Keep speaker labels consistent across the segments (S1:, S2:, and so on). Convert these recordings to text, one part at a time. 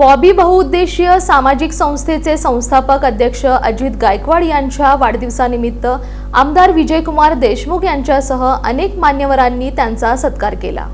S1: बॉबी बहुउद्देशीय सामाजिक संस्थेचे संस्थापक अध्यक्ष अजित गायकवाड यांच्या वाढदिवसानिमित्त आमदार विजयकुमार देशमुख यांच्यासह अनेक मान्यवरांनी त्यांचा सत्कार केला.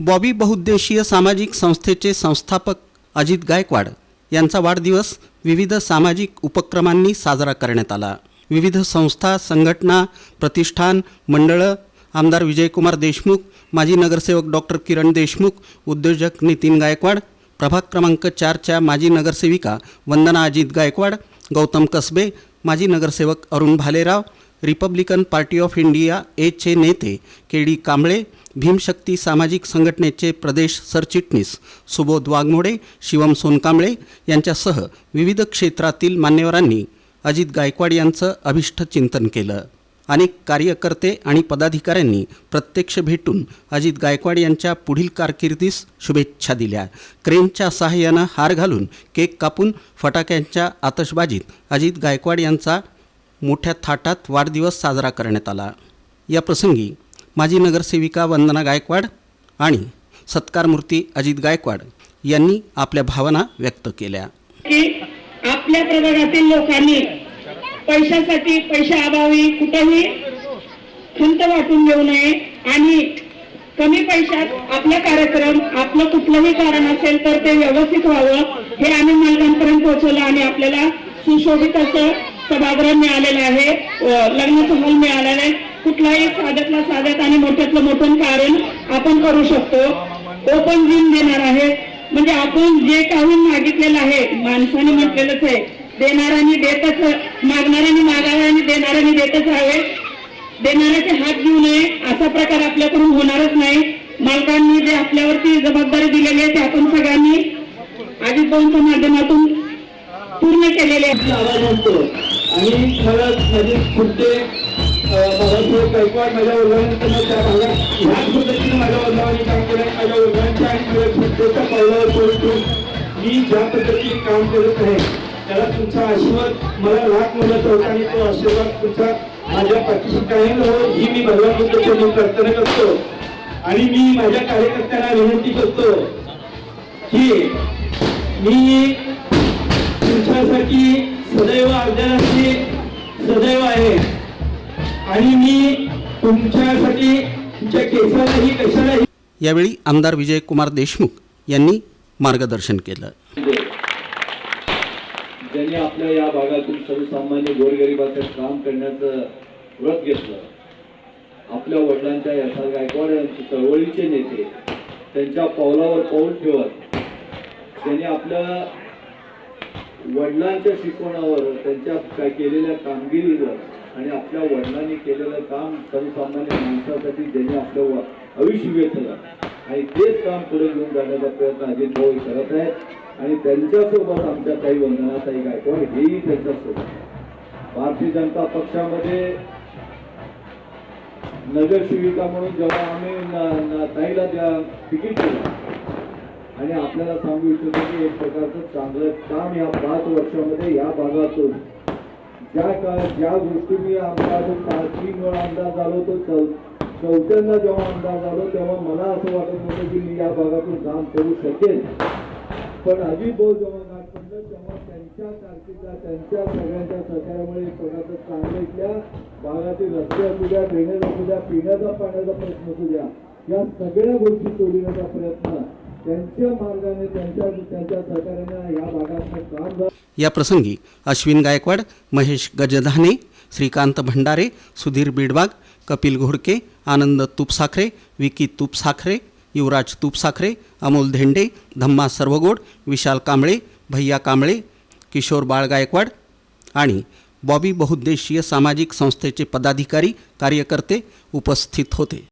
S2: बॉबी बहुउद्देशीय सामाजिक संस्थेचे संस्थापक अजित गायकवाड यांचा वाढदिवस विविध सामाजिक उपक्रमांनी साजरा करण्यात आला. विविध संस्था संघटना प्रतिष्ठान मंडळं आमदार विजयकुमार देशमुख माजी नगरसेवक डॉक्टर किरण देशमुख उद्योजक नितीन गायकवाड प्रभाग क्रमांक चारच्या माजी नगरसेविका वंदना अजित गायकवाड गौतम कसबे माजी नगरसेवक Arun Bhalerao Republican Party of India एचे नेते के डी कांबळे भीमशक्ती सामाजिक संघटनेचे प्रदेश सरचिटणीस सुबोध वाघमोडे शिवम सोनकांबळे यांच्यासह विविध क्षेत्रातील मान्यवरांनी अजित गायकवाड यांचं अभिष्ट चिंतन केलं. अनेक कार्यकर्ते आणि पदाधिकाऱ्यांनी प्रत्यक्ष भेटून अजित गायकवाड यांच्या पुढील कारकिर्दीस शुभेच्छा दिल्या. क्रेनच्या सहाय्यानं हार घालून केक कापून फटाक्यांच्या आतषबाजीत अजित गायकवाड यांचा मोठ्या थाटात वाढदिवस साजरा करण्यात आला. या प्रसंगी माजी नगरसेविका वंदना गायकवाड आणि सत्कारमूर्ती अजित गायकवाड यांनी आपल्या भावना व्यक्त केल्या.
S3: की आपल्या प्रभागातील लोकांनी पैशासाठी पैशाअभावी कुठेही खंत वाटून घेऊ नये. आणि कमी पैशात आपला कार्यक्रम आपलं कुठलंही कारण असेल तर ते व्यवस्थित व्हावं हे आम्ही मालकांपर्यंत पोहोचवलं आणि आपल्याला सुशोभित असं सभागृह मिळालेलं आहे. लग्न लग्नाचं हॉल मिळालेलं आहे. कुठलाही साध्यातला साध्यात आणि मोठ्यातलं मोठं कारण आपण करू शकतो. ओपन जिम देणार आहे. म्हणजे आपण जे काही मागितलेलं आहे माणसाने म्हटलेलंच आहे देणाऱ्यांनी देतच मागणाऱ्यांनी मागावे आणि देणाऱ्यांनी देतच राहावे. देणाऱ्याचे हात घेऊ नये असा प्रकार आपल्याकडून होणारच नाही. मालकांनी जे आपल्यावरती जबाबदारी दिलेली आहे ते आपण सगळ्यांनी अजित भाऊंच्या माध्यमातून पूर्ण केलेले
S4: आवाज आणतो आणि खरंच म्हणजे खुर्चे बाबासाहेब गायकवाड माझ्या वर्गाने त्या भागात ह्याच पद्धतीने माझ्या वर्गाने काम केलं आहे. माझ्या वर्गांच्या आणि माझ्या खुर्चेच्या पावलावर पोहोचून मी ज्या पद्धतीने काम करत आहे त्याला तुमचा आशीर्वाद मला लाख म्हणत होता आणि तो आशीर्वाद तुमचा माझ्या पाठीशी कायम राहावं ही मी भगवान प्रार्थना करतो. आणि मी माझ्या कार्यकर्त्यांना विनंती करतो की मी तुमच्यासाठी सदैव अर्धरात्री सदैव आहे. आणि मी तुमच्यासाठी तुमच्या केसालाही कशालाही
S2: यावेळी आमदार विजयकुमार देशमुख यांनी मार्गदर्शन केलं.
S5: ज्यांनी आपल्या या भागातून सर्वसामान्य गोरगरिबाचं काम करण्याचं व्रत घेतलं आपल्या वडिलांच्या यशा गायकवाड यांचे चळवळीचे नेते त्यांच्या पावलावर पाऊल ठेवत त्यांनी आपल्या वडिलांच्या शिकवणावर त्यांच्या काय केलेल्या कामगिरीवर आणि आपल्या वडिलांनी केलेलं काम सर्वसामान्य माणसासाठी ज्यांनी आपलं आयुष्य घेतलं आणि तेच काम पुढे घेऊन जाण्याचा प्रयत्न अजित भाऊ करत आहेत. आणि त्यांच्यासोबत आमच्या काही वंदनाताई गायकवाड हेही त्यांच्यासोबत भारतीय जनता पक्षामध्ये नगरसेविका म्हणून जेव्हा आम्ही ताईला त्या तिकीट दिलं आणि आपल्याला सांगू इच्छितो की एक प्रकारचं चांगलं काम या पाच वर्षामध्ये या भागातून ज्या का ज्या गोष्टी मी आमदार तीन वेळा आमदार झालो तो चौ चौथ्यांदा जेव्हा आमदार झालो तेव्हा मला असं वाटत होतं की मी या भागातून काम करू शकेन. पण आधी भाऊ जेव्हा गाठ पडलं तेव्हा त्यांच्या कारकिर्दीत त्यांच्या सगळ्यांच्या सहकार्यामुळे कोणाचं चांगलं इथल्या भागातील रस्ते असू द्या ड्रेनेज असू द्या पिण्याचा पाण्याचा प्रश्न असू द्या या सगळ्या गोष्टी सोडविण्याचा प्रयत्न त्यांच्या मार्गाने त्यांच्या त्यांच्या सहकार्याने या भागात काम झालं.
S2: या प्रसंगी अश्विन गायकवाड महेश गजधाने श्रीकांत भंडारे सुधीर बिडबाग कपिल घोडके आनंद तुपसाखरे विकी तुपसाखरे युवराज तुपसाखरे अमोल धेंडे धम्मा सर्वगोड विशाल कांबळे भैया कांबळे किशोर बाळ गायकवाड आणि बॉबी बहुद्देशीय सामाजिक संस्थेचे पदाधिकारी कार्यकर्ते उपस्थित होते.